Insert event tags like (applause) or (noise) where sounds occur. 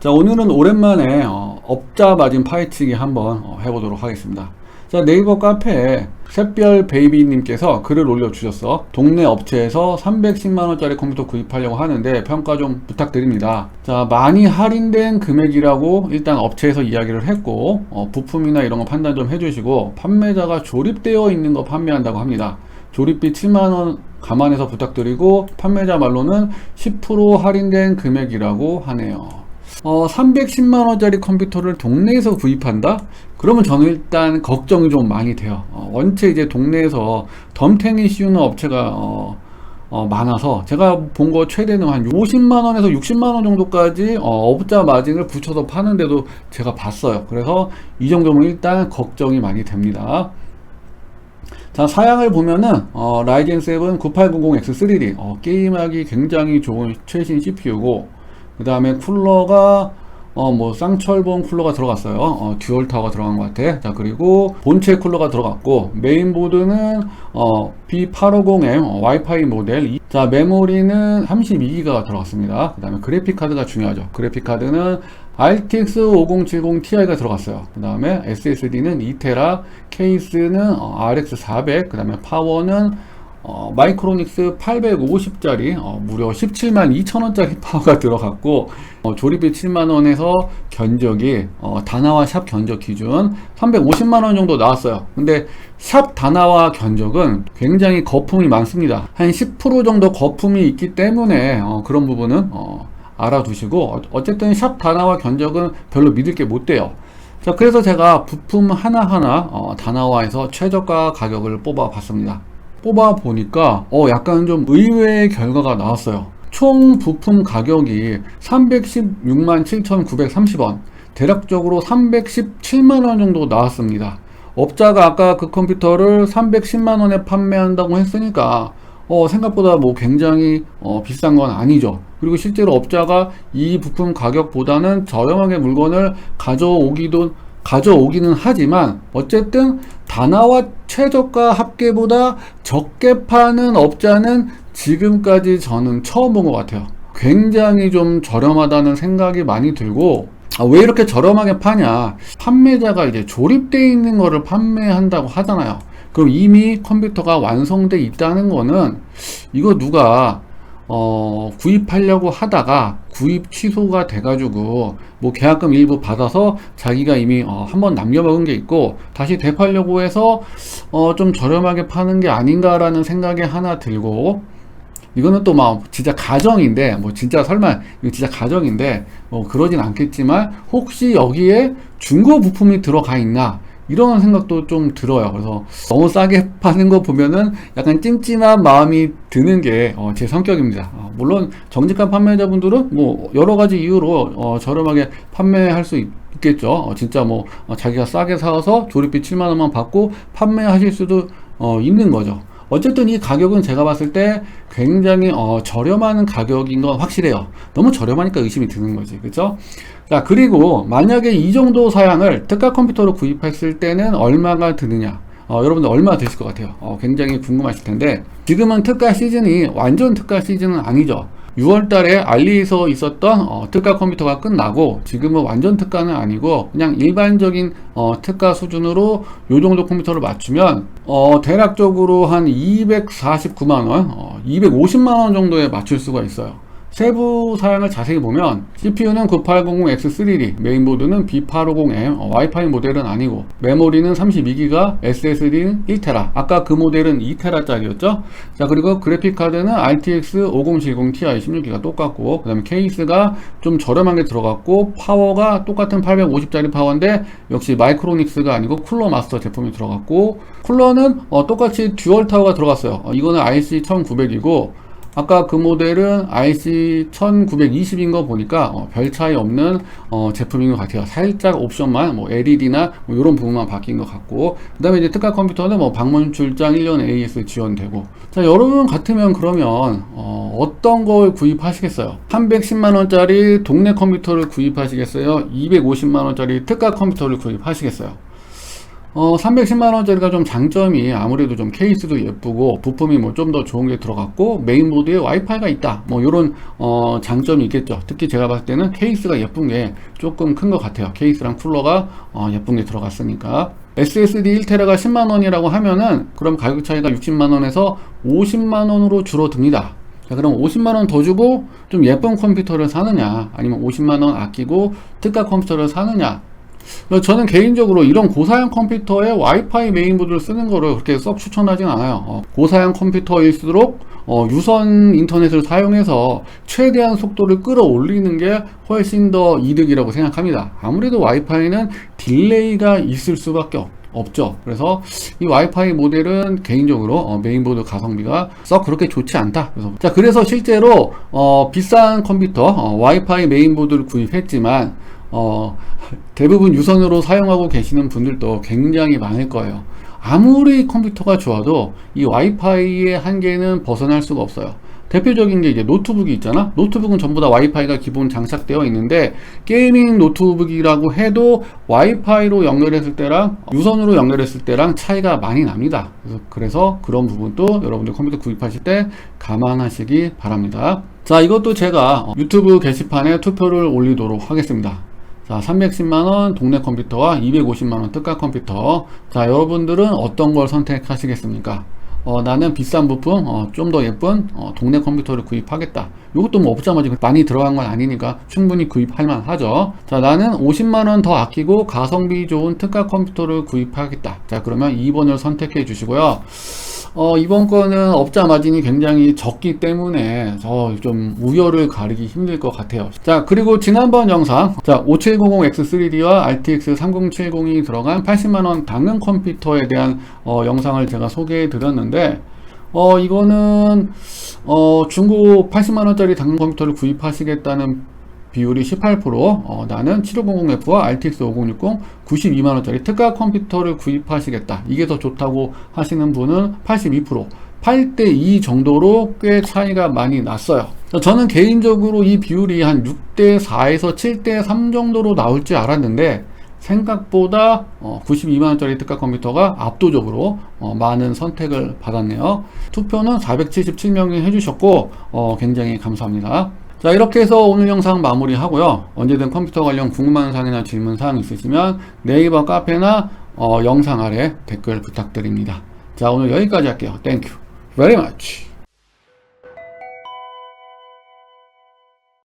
자 오늘은 오랜만에 어, 업자 마진 파헤치기 한번 어, 해보도록 하겠습니다. 자 네이버 카페에 샛별 베이비님께서 글을 올려주셨어. 동네 업체에서 310만원짜리 컴퓨터 구입하려고 하는데 평가 좀 부탁드립니다. 자 많이 할인된 금액이라고 일단 업체에서 이야기를 했고 어, 부품이나 이런 거 판단 좀 해주시고 판매자가 조립되어 있는 거 판매한다고 합니다. 조립비 7만원 감안해서 부탁드리고 판매자 말로는 10% 할인된 금액이라고 하네요. 어, 310만원짜리 컴퓨터를 동네에서 구입한다? 그러면 저는 일단 걱정이 좀 많이 돼요. 어, 원체 이제 동네에서 덤탱이 씌우는 업체가 어, 어, 많아서 제가 본 거 최대는 한 50만원에서 60만원 정도까지 어, 업자 마진을 붙여서 파는데도 제가 봤어요. 그래서 이 정도면 일단 걱정이 많이 됩니다. 자 사양을 보면은 어, 라이젠 7 9800X3D 어, 게임하기 굉장히 좋은 최신 CPU고 그 다음에 쿨러가 어 뭐 쌍철봉 쿨러가 들어갔어요. 어, 듀얼 타워가 들어간 것 같아. 자 그리고 본체 쿨러가 들어갔고 메인보드는 어 B850M 어, 와이파이 모델. 이- 자 메모리는 32기가가 들어갔습니다. 그 다음에 그래픽 카드가 중요하죠. 그래픽 카드는 RTX 5070 Ti가 들어갔어요. 그 다음에 SSD는 2테라 케이스는 어, RX 400 그 다음에 파워는 어, 마이크로닉스 850짜리 어, 무려 17만 2천원짜리 (laughs) 파워가 들어갔고 어, 조립비 7만원에서 견적이 어, 다나와 샵 견적 기준 350만원 정도 나왔어요. 근데 샵 다나와 견적은 굉장히 거품이 많습니다. 한 10% 정도 거품이 있기 때문에 어, 그런 부분은 어, 알아두시고 어, 어쨌든 샵 다나와 견적은 별로 믿을 게 못 돼요. 자 그래서 제가 부품 하나하나 어, 다나와에서 최저가 가격을 뽑아 봤습니다 뽑아 보니까 어 약간 좀 의외의 결과가 나왔어요. 총 부품 가격이 316만 7,930원. 대략적으로 317만 원 정도 나왔습니다. 업자가 아까 그 컴퓨터를 310만 원에 판매한다고 했으니까 어 생각보다 뭐 굉장히 어 비싼 건 아니죠. 그리고 실제로 업자가 이 부품 가격보다는 저렴하게 물건을 가져오기도 가져오기는 하지만 어쨌든 다나와 최저가 합계보다 적게 파는 업자는 지금까지 저는 처음 본 것 같아요. 굉장히 좀 저렴하다는 생각이 많이 들고 아, 왜 이렇게 저렴하게 파냐? 판매자가 이제 조립되어 있는 거를 판매한다고 하잖아요. 그럼 이미 컴퓨터가 완성돼 있다는 거는 이거 누가 어, 구입하려고 하다가 구입 취소가 돼가지고 뭐 계약금 일부 받아서 자기가 이미 어, 한번 남겨먹은 게 있고 다시 되팔려고 해서 어, 좀 저렴하게 파는 게 아닌가라는 생각이 하나 들고 이거는 또 막 진짜 가정인데 뭐 진짜 설마 이거 진짜 가정인데 뭐 그러진 않겠지만 혹시 여기에 중고 부품이 들어가 있나 이런 생각도 좀 들어요. 그래서 너무 싸게 파는 거 보면은 약간 찜찜한 마음이 드는 게제 성격입니다. 어, 물론 정직한 판매자분들은 뭐 여러 가지 이유로 어, 저렴하게 판매할 수 있, 겠죠 어, 진짜 뭐 어, 자기가 싸게 사서 조립비 7만 원만 받고 판매하실 수도 어, 있는 거죠. 어쨌든 이 가격은 제가 봤을 때 굉장히 어, 저렴한 가격인 건 확실해요. 너무 저렴하니까 의심이 드는 거지. 그죠? 자, 그리고 만약에 이 정도 사양을 특가 컴퓨터로 구입했을 때는 얼마가 드느냐? 어, 여러분들 얼마 드실 것 같아요? 어, 굉장히 궁금하실 텐데 지금은 특가 시즌이 완전 특가 시즌은 아니죠. 6월 달에 알리에서 있었던 어, 특가 컴퓨터가 끝나고 지금은 완전 특가는 아니고 그냥 일반적인 어, 특가 수준으로 요 정도 컴퓨터를 맞추면 어, 대략적으로 한 249만원, 어, 250만원 정도에 맞출 수가 있어요. 세부 사양을 자세히 보면 CPU는 9800X3D, 메인보드는 B850M, 어, 와이파이 모델은 아니고 메모리는 32기가, SSD는 1테라. 아까 그 모델은 2테라짜리였죠. 자 그리고 그래픽 카드는 RTX 5070 Ti 16기가 똑같고 그다음에 케이스가 좀 저렴한 게 들어갔고 파워가 똑같은 850짜리 파워인데 역시 마이크로닉스가 아니고 쿨러 마스터 제품이 들어갔고 쿨러는 어, 똑같이 듀얼 타워가 들어갔어요. 어, 이거는 RC 1900이고 아까 그 모델은 RC 1920인 거 보니까 어, 별 차이 없는 어, 제품인 것 같아요. 살짝 옵션만 뭐 LED나 뭐 이런 부분만 바뀐 것 같고 그 다음에 이제 특가 컴퓨터는 뭐 방문 출장 1년 AS 지원되고 자 여러분 같으면 그러면 어, 떤걸 구입하시겠어요? 310만 원짜리 동네 컴퓨터를 구입하시겠어요? 250만 원짜리 특가 컴퓨터를 구입하시겠어요? 어, 310만원짜리가 좀 장점이 아무래도 좀 케이스도 예쁘고 부품이 뭐 좀 더 좋은 게 들어갔고 메인보드에 와이파이가 있다. 뭐 이런 어, 장점이 있겠죠. 특히 제가 봤을 때는 케이스가 예쁜 게 조금 큰 것 같아요. 케이스랑 쿨러가 어, 예쁜 게 들어갔으니까. SSD 1테라가 10만원이라고 하면은 그럼 가격 차이가 60만원에서 50만원으로 줄어듭니다. 자, 그럼 50만원 더 주고 좀 예쁜 컴퓨터를 사느냐 아니면 50만원 아끼고 특가 컴퓨터를 사느냐 어, 저는 개인적으로 이런 고사양 컴퓨터에 와이파이 메인보드를 쓰는 거를 그렇게 썩 추천하진 않아요. 어, 고사양 컴퓨터일수록 어, 유선 인터넷을 사용해서 최대한 속도를 끌어올리는 게 훨씬 더 이득이라고 생각합니다. 아무래도 와이파이는 딜레이가 있을 수밖에 없, 없죠. 그래서 이 와이파이 모델은 개인적으로 어, 메인보드 가성비가 썩 그렇게 좋지 않다. 그래서 자 그래서 실제로 어, 비싼 컴퓨터 어, 와이파이 메인보드를 구입했지만 어, 대부분 유선으로 사용하고 계시는 분들도 굉장히 많을 거예요. 아무리 컴퓨터가 좋아도 이 와이파이의 한계는 벗어날 수가 없어요. 대표적인 게 이제 노트북이 있잖아. 노트북은 전부 다 와이파이가 기본 장착되어 있는데 게이밍 노트북이라고 해도 와이파이로 연결했을 때랑 유선으로 연결했을 때랑 차이가 많이 납니다. 그래서, 그래서 그런 부분도 여러분들 컴퓨터 구입하실 때 감안하시기 바랍니다. 자, 이것도 제가 유튜브 게시판에 투표를 올리도록 하겠습니다. 자, 310만원 동네 컴퓨터와 250만원 특가 컴퓨터. 자, 여러분들은 어떤 걸 선택하시겠습니까? 어, 나는 비싼 부품, 어, 좀 더 예쁜 어, 동네 컴퓨터를 구입하겠다. 이것도 뭐 없자마자 많이 들어간 건 아니니까 충분히 구입할 만하죠. 자, 나는 50만원 더 아끼고 가성비 좋은 특가 컴퓨터를 구입하겠다. 자, 그러면 2번을 선택해 주시고요. 어, 이번 거는 업자 마진이 굉장히 적기 때문에 저 좀 우열을 가리기 힘들 것 같아요. 자, 그리고 지난번 영상, 자, 5700X3D와 RTX 3070이 들어간 80만원 당근 컴퓨터에 대한 어, 영상을 제가 소개해 드렸는데, 어, 이거는, 어, 중고 80만원짜리 당근 컴퓨터를 구입하시겠다는 비율이 18%, 어, 나는 7500F와 RTX 5060 92만원짜리 특가 컴퓨터를 구입하시겠다. 이게 더 좋다고 하시는 분은 82%, 8대2 정도로 꽤 차이가 많이 났어요. 저는 개인적으로 이 비율이 한 6대4에서 7대3 정도로 나올 줄 알았는데, 생각보다 92만원짜리 특가 컴퓨터가 압도적으로 어, 많은 선택을 받았네요. 투표는 477명이 해주셨고, 어, 굉장히 감사합니다. 자 이렇게 해서 오늘 영상 마무리하고요. 언제든 컴퓨터 관련 궁금한 사항이나 질문 사항 있으시면 네이버 카페나 어, 영상 아래 댓글 부탁드립니다. 자 오늘 여기까지 할게요. 땡큐 very much